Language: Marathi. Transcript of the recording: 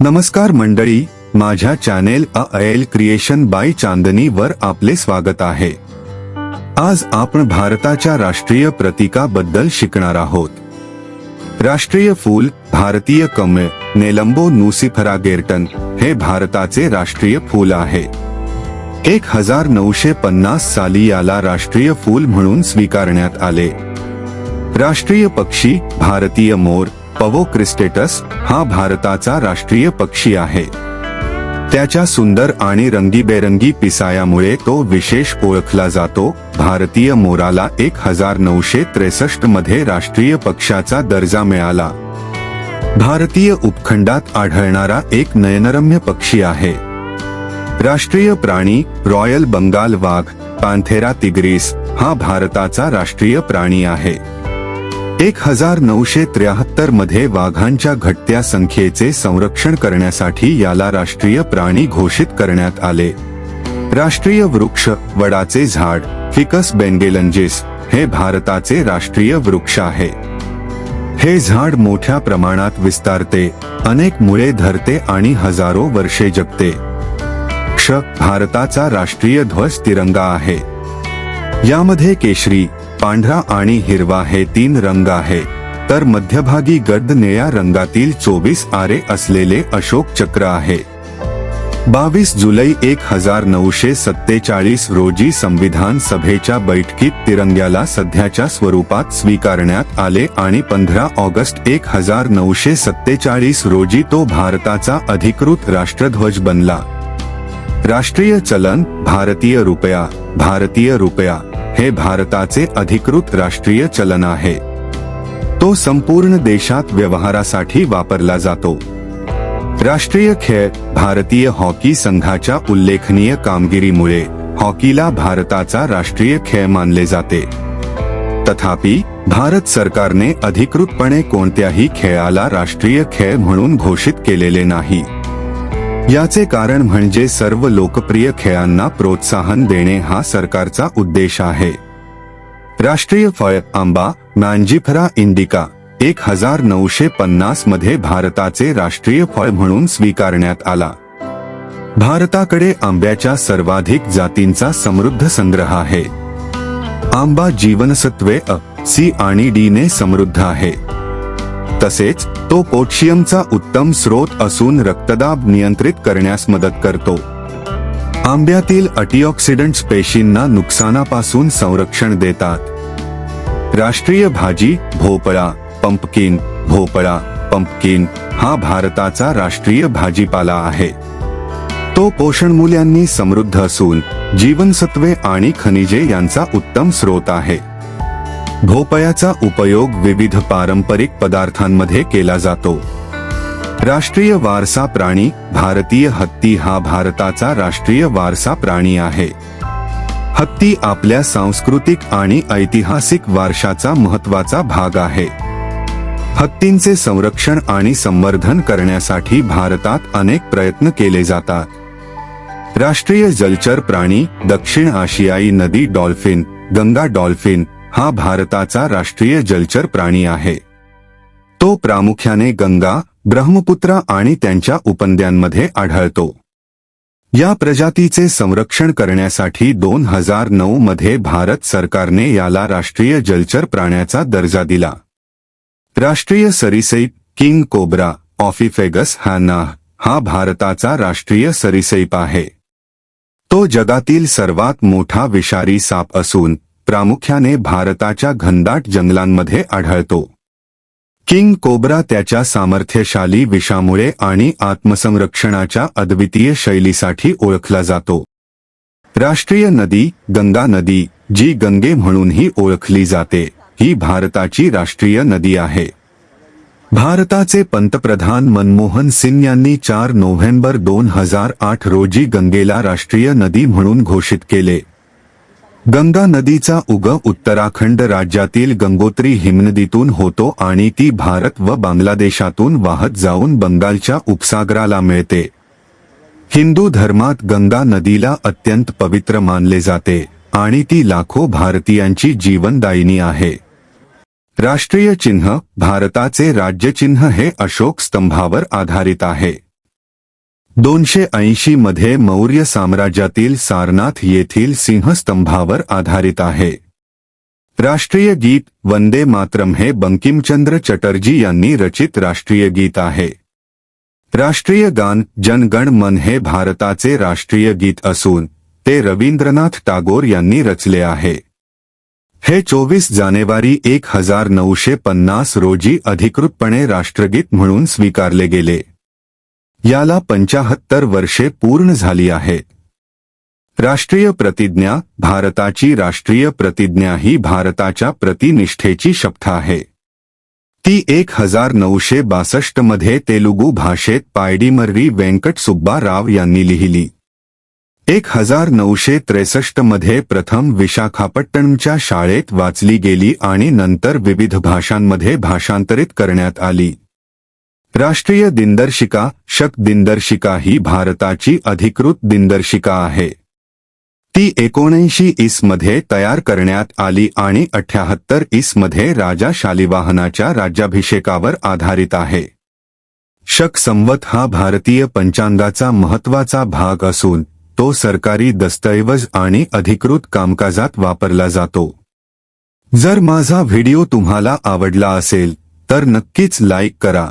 नमस्कार मंडळी माझ्या channel A L creation by Chandni वर आपले स्वागत आहे. आज आपण भारताच्या राष्ट्रीय प्रतीकाबद्दल शिकणार आहोत. राष्ट्रीय फूल भारतीय कमळ नेलंबो नुसिफरा गेर्टन हे भारताचे राष्ट्रीय फूल आहे. एक हजार नऊशे पन्नास साली याला राष्ट्रीय फूल म्हणून स्वीकारण्यात आले. राष्ट्रीय पक्षी भारतीय मोर पवो क्रिस्टेटस हा भारताचा राष्ट्रीय पक्षी आहे. त्याच्या सुंदर आणि रंगीबेरंगी पिसायामुळे तो विशेष ओळखला जातो. भारतीय मोराला एक हजार नऊशे त्रेसष्टमध्ये राष्ट्रीय पक्षाचा दर्जा मिळाला. भारतीय उपखंडात आढळणारा एक नयनरम्य पक्षी आहे. राष्ट्रीय प्राणी रॉयल बंगाल वाघ पांथेरा तिग्रीस हा भारताचा राष्ट्रीय प्राणी आहे. एक हजार नऊशे त्र्याहत्तरमध्ये वाघांच्या घटत्या संख्येचे संरक्षण करण्यासाठी याला राष्ट्रीय प्राणी घोषित करण्यात आले. राष्ट्रीय वृक्ष वडाचे झाड फिकस बेंगेलंजिस हे भारताचे राष्ट्रीय वृक्ष आहे. हे झाड मोठ्या प्रमाणात विस्तारते अनेक मुळे धरते आणि हजारो वर्षे जगते. क्ष भारताचा राष्ट्रीय ध्वज तिरंगा आहे. यामध्ये केशरी पांढरा आणि हिरवा हे तीन रंग आहे. तर मध्यभागी गर्द निळ्या रंगातील चोवीस आरे असलेले अशोक चक्र आहे. बावीस जुलै एक हजार नऊशे सत्तेचाळीस रोजी संविधान सभेच्या बैठकीत तिरंग्याला सध्याच्या स्वरूपात स्वीकारण्यात आले आणि पंधरा ऑगस्ट एक हजार नऊशे सत्तेचाळीस रोजी तो भारताचा अधिकृत राष्ट्रध्वज बनला. राष्ट्रीय चलन भारतीय रुपया भारतीय रुपया. हे भारताचे अधिकृत राष्ट्रीय चलन आहे. तो संपूर्ण देशात व्यवहारासाठी वापरला जातो. राष्ट्रीय खेळ भारतीय हॉकी संघाच्या उल्लेखनीय कामगिरीमुळे हॉकीला भारताचा राष्ट्रीय खेळ मानले जाते. तथापि भारत सरकारने अधिकृतपणे कोणत्याही खेळाला राष्ट्रीय खेळ म्हणून घोषित केलेले नाही. याचे कारण म्हणजे सर्व लोकप्रिय खेळांना प्रोत्साहन देणे हा सरकारचा उद्देश आहे. राष्ट्रीय फळ आंबा मॅन्जिफरा इंडिका एक हजार नऊशे पन्नासमध्ये भारताचे राष्ट्रीय फळ म्हणून स्वीकारण्यात आला. भारताकडे आंब्याच्या सर्वाधिक जातींचा समृद्ध संग्रह आहे. आंबा जीवनसत्वे अ सी आणि डी ने समृद्ध आहे. तसेच तो पोटशियमचा उत्तम स्रोत असून रक्तदाब नियंत्रित करण्यास मदत करतो. आंब्यातील अटीऑक्सिडंट पेशींना नुकसानापासून संरक्षण देतात. राष्ट्रीय भाजी भोपळा पंपकिन भोपळा पंपकिन हा भारताचा राष्ट्रीय भाजीपाला आहे. तो पोषण मूल्यांनी समृद्ध असून जीवनसत्वे आणि खनिजे यांचा उत्तम स्रोत आहे. ढोपयाचा उपयोग विविध पारंपरिक पदार्थांमध्ये केला जातो. राष्ट्रीय वारसा प्राणी भारतीय हत्ती हा भारताचा राष्ट्रीय वारसा प्राणी आहे. हत्ती आपल्या सांस्कृतिक आणि ऐतिहासिक वारशाचा महत्त्वाचा भाग आहे. हत्तींचे संरक्षण आणि संवर्धन करण्यासाठी भारतात अनेक प्रयत्न केले जातात. राष्ट्रीय जलचर प्राणी दक्षिण आशियाई नदी डॉल्फिन गंगा डॉल्फिन हा भारताचा राष्ट्रीय जलचर प्राणी आहे. तो प्रामुख्याने गंगा ब्रह्मपुत्रा आणि त्यांच्या उपनद्यांमध्ये आढळतो. या प्रजातीचे संरक्षण करण्यासाठी दोन हजार नऊ मध्ये भारत सरकारने याला राष्ट्रीय जलचर प्राण्याचा दर्जा दिला. राष्ट्रीय सरीसैप किंग कोब्रा ऑफिफेगस हॅना हा भारताचा राष्ट्रीय सरीसैप आहे. तो जगातील सर्वात मोठा विषारी साप असून प्रामुख्याने भारताच्या घनदाट जंगलांमध्ये आढळतो. किंग कोब्रा त्याच्या सामर्थ्यशाली विषामुळे आणि आत्मसंरक्षणाच्या अद्वितीय शैलीसाठी ओळखला जातो. राष्ट्रीय नदी गंगा नदी जी गंगे म्हणूनही ओळखली जाते ही भारताची राष्ट्रीय नदी आहे. भारताचे पंतप्रधान मनमोहन सिंग यांनी चार नोव्हेंबर दोन हजार आठ रोजी गंगेला राष्ट्रीय नदी म्हणून घोषित केले. गंगा नदीचा उगम उत्तराखंड राज्यातील गंगोत्री हिमनदीतून होतो आणि ती भारत व बांगलादेशातून वाहत जाऊन बंगालच्या उपसागराला मिळते. हिंदू धर्मात गंगा नदीला अत्यंत पवित्र मानले जाते आणि ती लाखो भारतीयांची जीवनदायिनी आहे. राष्ट्रीय चिन्ह भारताचे राज्यचिन्ह हे अशोक स्तंभावर आधारित आहे. दोनशे ऐंशी मध्ये मौर्य साम्राज्यातील सारनाथ येथील सिंहस्तंभावर आधारित आहे. राष्ट्रीय गीत वंदे मातरम हे बंकिमचंद्र चटर्जी यांनी रचित राष्ट्रीय गीत आहे. राष्ट्रीय गान जनगण मन हे भारताचे राष्ट्रीय गीत असून ते रवींद्रनाथ टागोर यांनी रचले आहे. हे चोवीस जानेवारी एक हजार नऊशे पन्नास रोजी अधिकृतपणे राष्ट्रगीत म्हणून स्वीकारले गेले. याला पंचाहत्तर वर्षे पूर्ण झाली आहेत राष्ट्रीय प्रतिज्ञा भारताची राष्ट्रीय प्रतिज्ञा ही भारताच्या प्रतिनिष्ठेची शब्द आहे. ती एक हजार नऊशे बासष्टमध्ये तेलुगू भाषेत पायडीमर्री व्यंकट सुब्बा राव यांनी लिहिली. एक हजार नऊशे त्रेसष्टमध्ये प्रथम विशाखापट्टणमच्या शाळेत वाचली गेली आणि नंतर विविध भाषांमध्ये भाषांतरित करण्यात आली. राष्ट्रीय दिनदर्शिका शक दिनदर्शिका ही भारताची अधिकृत दिनदर्शिका आहे. ती एकोणऐंशी इसमध्ये तयार करण्यात आली आणि अठ्याहत्तर इसमध्ये राजा शालिवाहनाच्या राज्याभिषेकावर आधारित आहे. शक संवत हा भारतीय पंचांगाचा महत्त्वाचा भाग असून तो सरकारी दस्तऐवज आणि अधिकृत कामकाजात वापरला जातो. जर माझा व्हिडिओ तुम्हाला आवडला असेल तर नक्कीच लाईक करा.